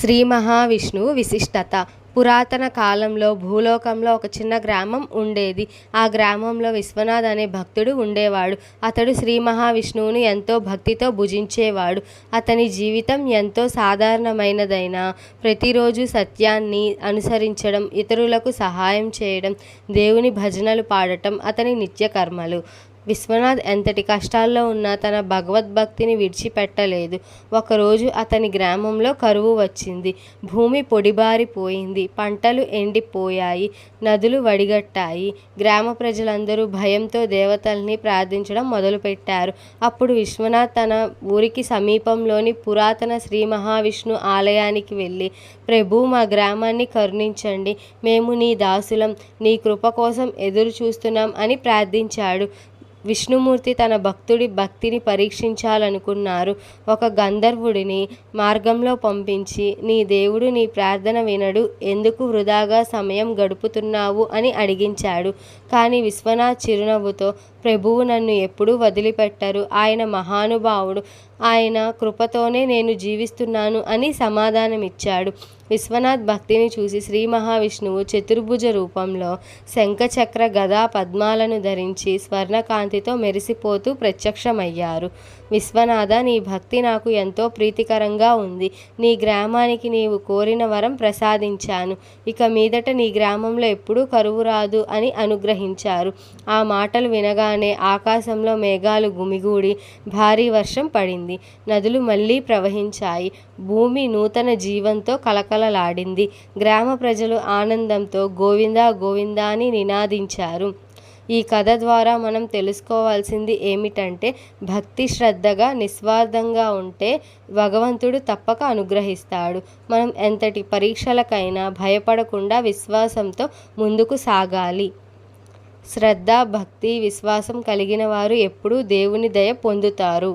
శ్రీ మహావిష్ణువు విశిష్టత. పురాతన కాలంలో భూలోకంలో ఒక చిన్న గ్రామం ఉండేది. ఆ గ్రామంలో విశ్వనాథ్ అనే భక్తుడు ఉండేవాడు. అతడు శ్రీ మహావిష్ణువును ఎంతో భక్తితో భుజించేవాడు. అతని జీవితం ఎంతో సాధారణమైనదైనా ప్రతిరోజు సత్యాన్ని అనుసరించడం ఇతరులకు సహాయం చేయడం దేవుని భజనలు పాడటం అతని నిత్యకర్మలు. విశ్వనాథ్ ఎంతటి కష్టాల్లో ఉన్నా తన భగవద్భక్తిని విడిచిపెట్టలేదు. ఒకరోజు అతని గ్రామంలో కరువు వచ్చింది. భూమి పొడిబారిపోయింది. పంటలు ఎండిపోయాయి. నదులు వడిగట్టాయి. గ్రామ ప్రజలందరూ భయంతో దేవతల్ని ప్రార్థించడం మొదలుపెట్టారు. అప్పుడు విశ్వనాథ్ తన ఊరికి సమీపంలోని పురాతన శ్రీ మహావిష్ణు ఆలయానికి వెళ్ళి ప్రభు మా గ్రామాన్ని కరుణించండి. మేము నీ దాసులం. నీ కృప కోసం ఎదురు చూస్తున్నాం అని ప్రార్థించాడు. విష్ణుమూర్తి తన భక్తుడి భక్తిని పరీక్షించాలనుకున్నారు. ఒక గంధర్వుడిని మార్గంలో పంపించి నీ దేవుడు నీ ప్రార్థన వినడు ఎందుకు వృధాగా సమయం గడుపుతున్నావు? అని అడిగించాడు. కానీ విశ్వనాథ్ చిరునవ్వుతో ప్రభువు నన్ను ఎప్పుడూ వదిలిపెట్టరు. ఆయన మహానుభావుడు. ఆయన కృపతోనే నేను జీవిస్తున్నాను అని సమాధానమిచ్చాడు. విశ్వనాథ్ భక్తిని చూసి శ్రీ మహావిష్ణువు చతుర్భుజ రూపంలో శంఖచక్ర గదా పద్మాలను ధరించి స్వర్ణకాంతితో మెరిసిపోతూ ప్రత్యక్షమయ్యారు. విశ్వనాథ నీ భక్తి నాకు ఎంతో ప్రీతికరంగా ఉంది. నీ గ్రామానికి నీవు కోరిన వరం ప్రసాదించాను. ఇక మీదట నీ గ్రామంలో ఎప్పుడూ కరువు రాదు అని అనుగ్రహించారు. ఆ మాటలు వినగానే ఆకాశంలో మేఘాలు గుమిగూడి భారీ వర్షం పడింది. నదులు మళ్ళీ ప్రవహించాయి. భూమి నూతన జీవంతో కలకలలాడింది గ్రామ ప్రజలు ఆనందంతో గోవిందా గోవిందా అని నినాదించారు. ఈ కథ ద్వారా మనం తెలుసుకోవాల్సింది ఏమిటంటే భక్తి శ్రద్ధగా నిస్వార్థంగా ఉంటే భగవంతుడు తప్పక అనుగ్రహిస్తాడు. మనం ఎంతటి పరీక్షలకైనా భయపడకుండా విశ్వాసంతో ముందుకు సాగాలి. శ్రద్ధ భక్తి విశ్వాసం కలిగిన వారు ఎప్పుడూ దేవుని దయ పొందుతారు.